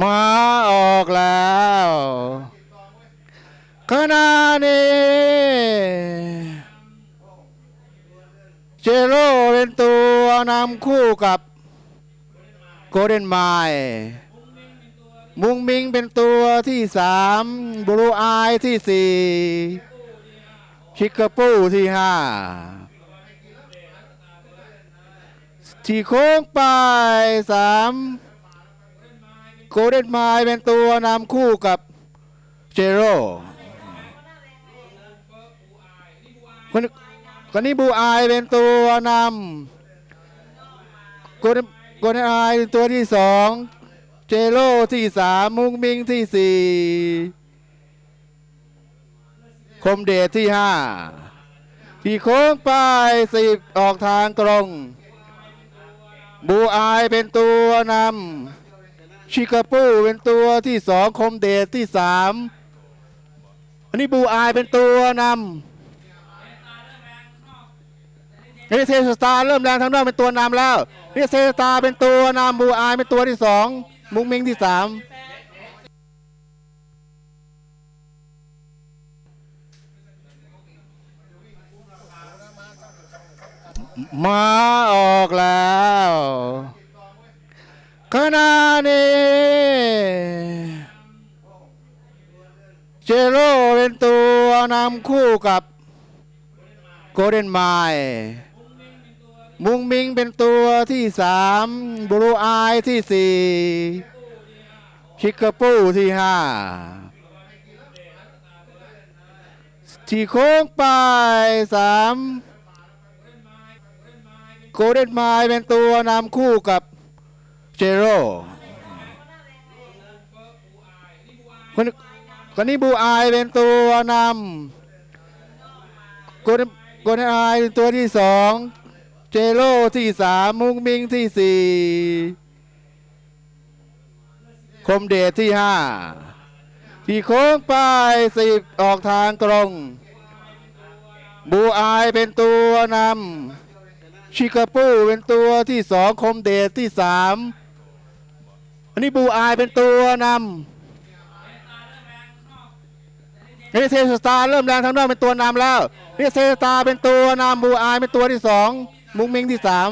มาออกแล้วขณะนี้เจโร่เป็นตัวนำคู่กับโกลเด้นไมล์มุงมิงเป็นตัวที่สามบลูอายที่สี่ชิคาปูที่ห้าที่โค้งไปสาม โกลเด้นไมล์เป็นตัวนำคู่กับเจโร่คนคนนี้บูอายเป็นตัวนำโกลเด้นโกลเด้นไอเป็นตัวที่สองเจโร่ที่สามมุงมิงที่สี่คมเดชที่ห้าที่โค้งไปสิบออกทางตรง บูอายเป็นตัวนำ ชิคาปูเป็นตัวที่สองคมเดชที่สามอันนี้บูอายเป็นตัวนำนี่เซสตาเริ่มแรงทางนอกเป็นตัวนำแล้วนี่เซสตาเป็นตัวนำบูอายเป็นตัวที่สองมุงมิงที่สามมาออกแล้ว ขณะนี้เจโร่เป็นตัวนำคู่กับโกลเด้นไมล์มุงมิงเป็นตัวที่สามบลูอายที่สี่ชิคาปูที่ห้าที่โค้งไปสามโกลเด้นไมล์เป็นตัวนำคู่กับ เจโร่คนคนนี้บูอายเป็นตัวนำโกนโกนอายเป็นตัวที่สองเจโร่ที่สามมุงมิงที่สี่คมเดชที่ห้าที่โค้งไปสิบออกทางตรง บูอายเป็นตัวนำชิคาปูเป็นตัวที่สองคมเดชที่สาม อันนี้บูอายเป็นตัวนำนี่เซสตาร์เริ่มแรงทางนอกเป็นตัวนำแล้วนี่เซสตาร์เป็นตัวนำบูอายเป็นตัวที่สองมุงมิงที่สาม